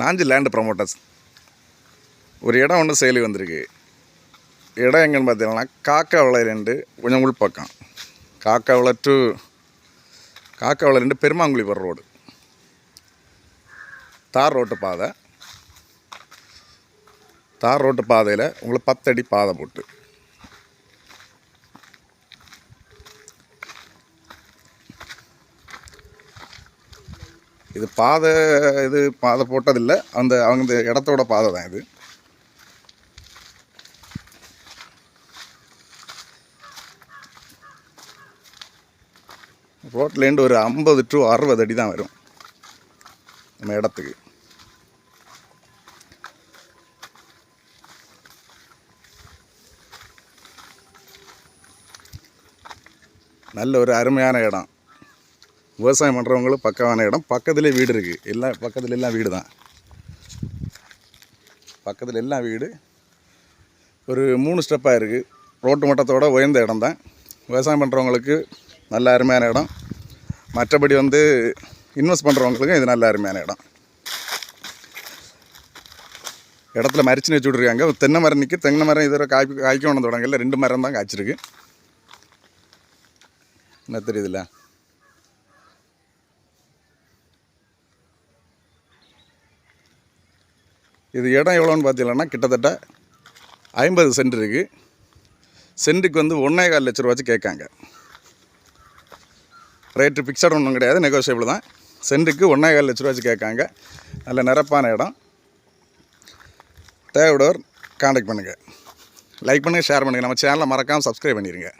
Nanji land promoters ஒரு இடம் ஒன்று செயலி வந்திருக்கு. இடம் எங்கன்னு பார்த்தீங்கன்னா காக்காவளை ரெண்டு கொஞ்சம் உள்பக்கம். காக்காவளை டு காக்காவளை ரெண்டு வர ரோடு தார் ரோட்டு பாதை. தார் ரோட்டு பாதையில் உங்களுக்கு பத்தடி பாதை போட்டு. இது பாதை இது பாதை போட்டதில்லை. அந்த அவங்க இந்த இடத்தோட பாதை தான் இது. ரோட்லேருந்து ஒரு ஐம்பது டு அறுபது அடி தான் வரும். நம்ம இடத்துக்கு. நல்ல ஒரு அருமையான இடம். விவசாயம் பண்ணுறவங்களும் பக்கமான இடம். பக்கத்துலேயே வீடு இருக்குது எல்லாம் பக்கத்தில் எல்லாம் வீடு தான். பக்கத்தில் எல்லாம் வீடு. ஒரு மூணு ஸ்டெப்பாக இருக்குது ரோட்டு மட்டத்தோட உயர்ந்த இடம் தான். விவசாயம் பண்ணுறவங்களுக்கு நல்ல அருமையான இடம். மற்றபடி வந்து இன்வெஸ்ட் பண்ணுறவங்களுக்கும் இது நல்ல அருமையான இடம். இடத்துல மரிச்சின்னு வச்சு விட்ருக்காங்க தென்னை மரம் நிற்கி தென்னை மரம் இதுவரை காய் காய்க்க ஒன்று தொடங்கல. ரெண்டு மரம் தான் காய்ச்சிருக்கு. என்ன தெரியுதுல்ல? இது இடம் எவ்வளோன்னு பார்த்தீங்கன்னா கிட்டத்தட்ட ஐம்பது சென்ட் இருக்குது சென்ட்டுக்கு வந்து ஒன்றே கால் லட்ச ரூபாச்சு கேட்காங்க. ரேட்டு ஃபிக்ஸட் ஒன்றும் கிடையாது நெகோஷியபிள் தான். சென்ட்டுக்கு ஒன்றே கால் லட்ச ரூபாச்சு கேட்காங்க. நல்ல நிரப்பான இடம். தேவையோடவர் காண்டாக்ட் பண்ணுங்கள் லைக் பண்ணுங்கள் ஷேர் பண்ணுங்கள் நம்ம சேனலை மறக்காமல் சப்ஸ்கிரைப் பண்ணிடுங்க